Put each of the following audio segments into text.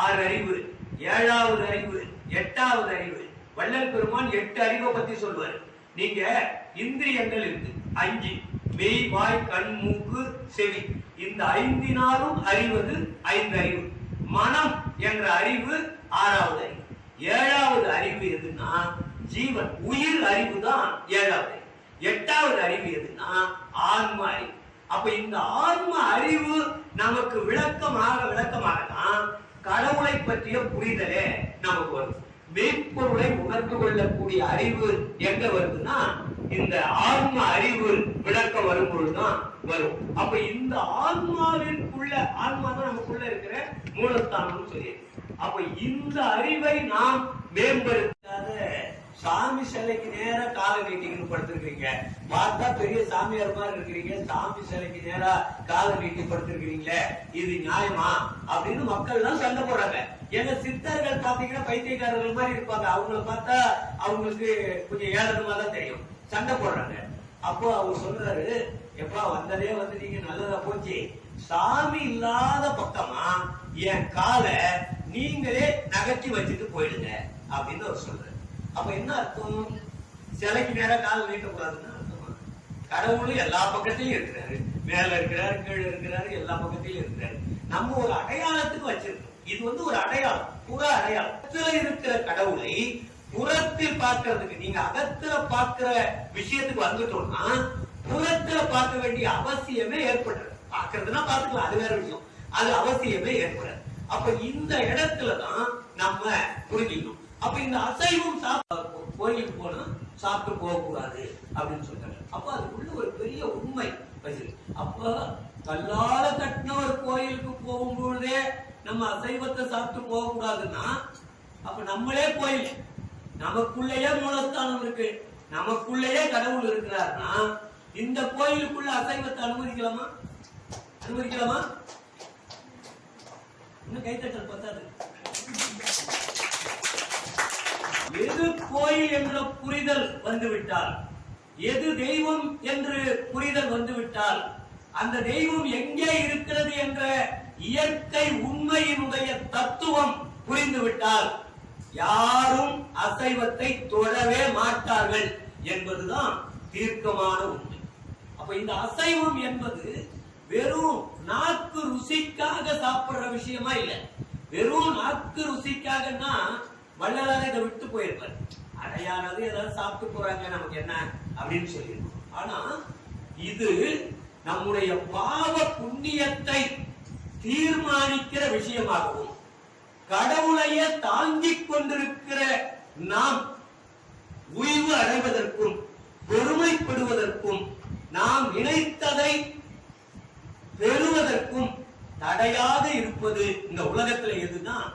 ஆறு அறிவு ஏழாவது அறிவு எட்டாவது அறிவு. வள்ளல் பெருமான் எட்டு அறிவை பத்தி சொல்வார் நீங்க இந்திரியங்கள் இருக்கு. அஞ்சு மெய் வாய் கண் மூக்கு செவி. இந்த ஐந்தினாலும் அறிவது ஐந்து அறிவு. மனம் என்ற அறிவு ஆறாவது அறிவு. ஏழாவது அறிவு எதுன்னா ஜீவன் உயிர் அறிவு தான் ஏழாவது அறிவு. எட்டாவது அறிவு எதுன்னா ஆன்ம அறிவு. அப்ப இந்த ஆன்ம அறிவு நமக்கு விளக்கமாக விளக்கமாக தான் கடவுளை பற்றிய புரிதலே நமக்கு வரும். மெய்ப்பொருளை உணர்ந்து கொள்ளக்கூடிய அறிவு எங்க வருதுன்னா இந்த ஆன்ம அறிவு விளக்க வரும் பொழுதுதான் வரும். அப்ப இந்த ஆன்மாவிற்குள்ள ஆன்மா தான் நமக்குள்ள இருக்கிற மூலஸ்தானம் சொல்லி அப்ப இந்த அறிவை நாம் மேம்படுத்தாத சாமி சிலைக்கு நேரா காலை நீட்டிங்கன்னு படுத்திருக்கீங்க பார்த்தா பெரிய சாமியார் மாதிரி இருக்கிறீங்க. சாமி சிலைக்கு நேரா காலை நீட்டி படுத்திருக்கிறீங்களே இது நியாயமா? அப்படின்னு மக்கள் எல்லாம் சண்டை போடுறாங்க. ஏன்னா சித்தர்கள் பாத்தீங்கன்னா பைத்தியக்காரர்கள் மாதிரி இருப்பாங்க. அவங்கள பார்த்தா அவங்களுக்கு கொஞ்சம் ஏழனமா தான் தெரியும். சண்டை போடுறாங்க. அப்போ அவர் சொல்றாரு எப்பா வந்ததே வந்து நீங்க நல்லதா போச்சு. சாமி இல்லாத பக்கமா என் காலை நீங்களே நகர்த்தி வச்சுட்டு போயிடுங்க அப்படின்னு அவர் சொல்றாரு. அப்ப என்ன அர்த்தம்? சிலைக்கு நேரா கால் நீட்டக்கூடாதுன்னு அர்த்தமா? கடவுளும் எல்லா பக்கத்திலையும் இருக்கிறாரு. மேல இருக்கிறார் கீழே இருக்கிறார் எல்லா பக்கத்திலும் இருக்கிறார். நம்ம ஒரு அடையாளத்துக்கு வச்சிருக்கோம். இது வந்து ஒரு அடையாளம் புற அடையாளம். அகத்துல இருக்கிற கடவுளை புறத்தில் பார்க்கறதுக்கு நீங்க அகத்துல பார்க்கிற விஷயத்துக்கு வந்துட்டோம்னா புறத்துல பார்க்க வேண்டிய அவசியமே ஏற்படுறது பார்க்கறதுனா பார்த்துக்கலாம் அது வேற விஷயம். அது அவசியமே ஏற்படாது. அப்ப இந்த இடத்துல தான் நம்ம புரிஞ்சுக்கணும். அப்ப இந்த அசைவம் சாப்பிட கோயிலுக்கு போனா சாப்பிட்டு போக கூடாது அப்படின்னு சொல்றாங்க. அப்ப அதுக்குள்ள ஒரு பெரிய உண்மை அப்ப கல்லால கட்டின ஒரு கோயிலுக்கு போகும்பொழுதே நம்ம அசைவத்தை சாப்பிட்டு போக கூடாதுன்னா அப்ப நம்மளே கோயில். நமக்குள்ளேயே மூலஸ்தானம் இருக்கு. நமக்குள்ளேயே கடவுள் இருக்கிறார்னா இந்த கோயிலுக்குள்ள அசைவத்தை அனுமதிக்கலாமா? அனுமதிக்கலாமா? இன்னும் கைத்தட்டல் பத்தாது. எது கோயில் என்ற புரிதல் வந்துவிட்டால் எது தெய்வம் என்று புரிதல் வந்துவிட்டால் அந்த தெய்வம் எங்கே இருக்கிறது என்ற இயற்கை உண்மையினுடைய தத்துவம் புரிந்துவிட்டால் யாரும் அசைவத்தை தொடவே மாட்டார்கள் என்பதுதான் தீர்க்கமான உண்மை. அப்ப இந்த அசைவம் என்பது வெறும் நாக்கு ருசிக்காக சாப்பிடுற விஷயமா இல்ல. வெறும் நாக்கு ருசிக்காகன்னா வள்ளலார இதை விட்டு போயிருப்பார். அடையானது ஏதாவது சாப்பிட்டு போறாங்க நமக்கு என்ன? அப்படின்னு சொல்லியிருக்கோம். ஆனா இது நம்முடைய பாவ புண்ணியத்தை தீர்மானிக்கிற விஷயமாகவும் கடவுளையே தாங்கிக் கொண்டிருக்கிற நாம் உய்வு அடைவதற்கும் பெருமைப்படுவதற்கும் நாம் நினைத்ததை பெறுவதற்கும் தடையாக இருப்பது இந்த உலகத்துல எதுதான்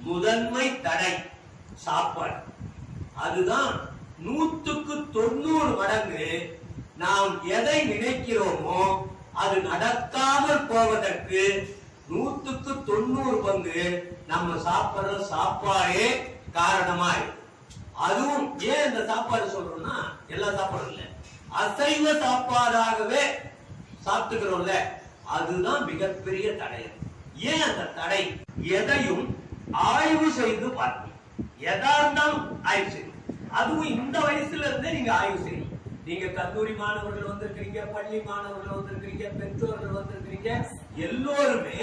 முதன்மை தடை சாப்பாடு. அதுதான் நூற்றுக்கு தொண்ணூறு மடங்கு நாம் எதை நினைக்கிறோமோ அது நடக்காமல் போவதற்கு நூற்றுக்கு தொண்ணூறு பங்கு நம்ம சாப்பிடுற சாப்பாடே காரணமாய். அதுவும் ஏன் இந்த சாப்பாடு சொல்றோம்னா எல்லா சாப்பாடும் இல்லை. அசைவ சாப்பாடாகவே சாப்பிட்டுக்கிறோம்ல அதுதான் மிகப்பெரிய தடை. ஏன் அந்த தடை? எதையும் ஆய்வு செய்து பார்க்கணும். எதா இருந்தாலும் ஆய்வு செய்யும் அதுவும் இந்த வயசுல இருந்தே நீங்க ஆய்வு செய்யணும். நீங்க கல்லூரி மாணவர்கள் வந்திருக்கிறீங்க பள்ளி மாணவர்கள் வந்திருக்கிறீங்க பெற்றோர்கள் வந்திருக்கிறீங்க எல்லோருமே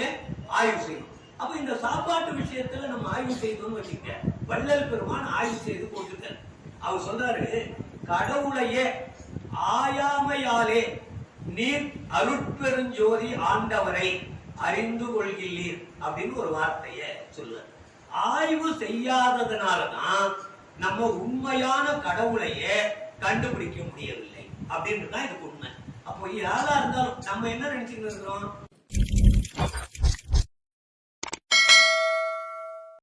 ஆய்வு செய்யணும். அப்ப இந்த சாப்பாட்டு விஷயத்துல நம்ம ஆய்வு செய்தோம்னு வச்சுக்க வள்ளல் பெருமான் ஆய்வு செய்து போட்டுக்க அவர் சொல்றாரு கடவுளையே ஆயாமையாலே நீர் அருட்பெருஞ்சோதி ஆண்டவரை அறிந்து கொள்கிறீர். அப்படின்னு ஒரு வார்த்தைய சொல்லுவார் ஆய்வு செய்யாததுனாலதான் நம்ம உண்மையான கடவுளையே கண்டுபிடிக்க முடியவில்லை. அப்படின்னு தான் இதுக்கு உண்மை. அப்போ யாரா இருந்தாலும் நம்ம என்ன நினைச்சுட்டு இருக்கிறோம்?